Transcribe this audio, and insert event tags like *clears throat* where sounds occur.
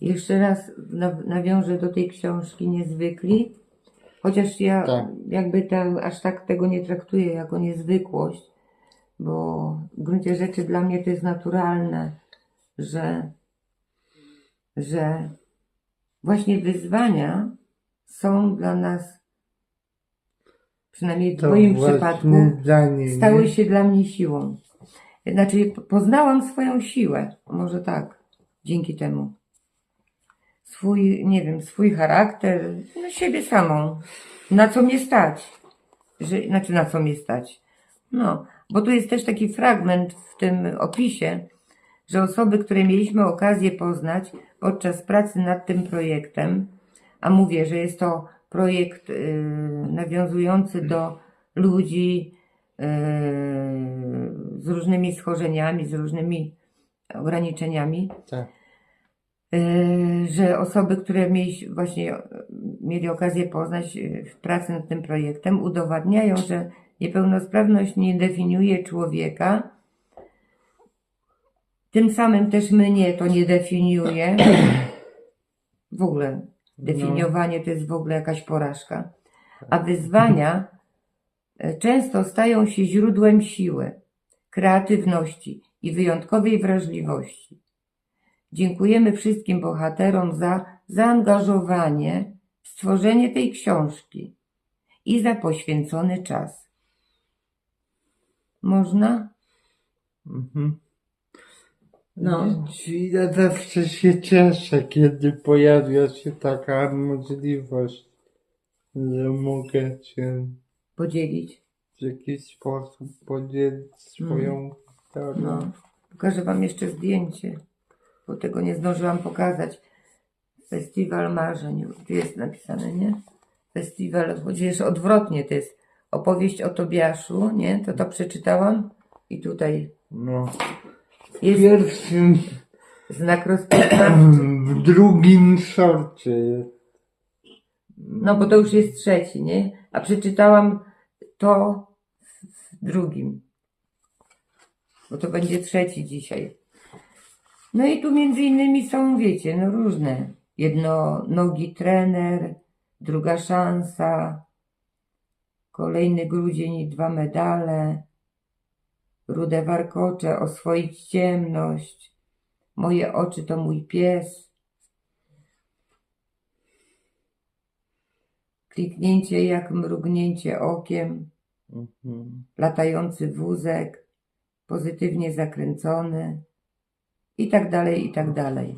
Jeszcze raz na- nawiążę do tej książki Niezwykli, chociaż ja Tak. jakby aż tak tego nie traktuję jako niezwykłość, bo w gruncie rzeczy dla mnie to jest naturalne, że, że właśnie wyzwania są dla nas, przynajmniej w To moim przypadku, zdanie, stały nie? się dla mnie siłą. Znaczy, po- poznałam swoją siłę, może tak, dzięki temu. Swój, nie wiem, swój charakter, no siebie samą. Na co mnie stać? Że, znaczy, na co mnie stać? No, bo tu jest też taki fragment w tym opisie, że osoby, które mieliśmy okazję poznać podczas pracy nad tym projektem, a mówię, że jest to projekt y, nawiązujący do ludzi y, z różnymi schorzeniami, z różnymi ograniczeniami, Tak. Y, że osoby, które mieli, właśnie y, mieli okazję poznać y, w pracy nad tym projektem, udowadniają, że niepełnosprawność nie definiuje człowieka. Tym samym też mnie to nie definiuje. W ogóle definiowanie to jest w ogóle jakaś porażka. A wyzwania często stają się źródłem siły, kreatywności i wyjątkowej wrażliwości. Dziękujemy wszystkim bohaterom za zaangażowanie w stworzenie tej książki i za poświęcony czas. Można? Mhm. No. Ja zawsze się cieszę, kiedy pojawia się taka możliwość, że mogę się Podzielić? w jakiś sposób podzielić swoją historią. No. Pokażę Wam jeszcze zdjęcie, bo tego nie zdążyłam pokazać. Festiwal Marzeń. Tu jest napisane, nie? Festiwal, chociaż odwrotnie to jest opowieść o Tobiaszu, nie? To to przeczytałam i tutaj No. W jest pierwszym, znak rozpoznawczy. *clears throat* w drugim sorcie jest. No bo to już jest trzeci, nie? A przeczytałam to w drugim. Bo to będzie trzeci dzisiaj. No i tu między innymi są, wiecie, no różne. Jednonogi trener, druga szansa, kolejny grudzień i dwa medale, rude warkocze, oswoić ciemność, moje oczy to mój pies, kliknięcie jak mrugnięcie okiem, Mhm. latający wózek, pozytywnie zakręcony i tak dalej, i tak dalej.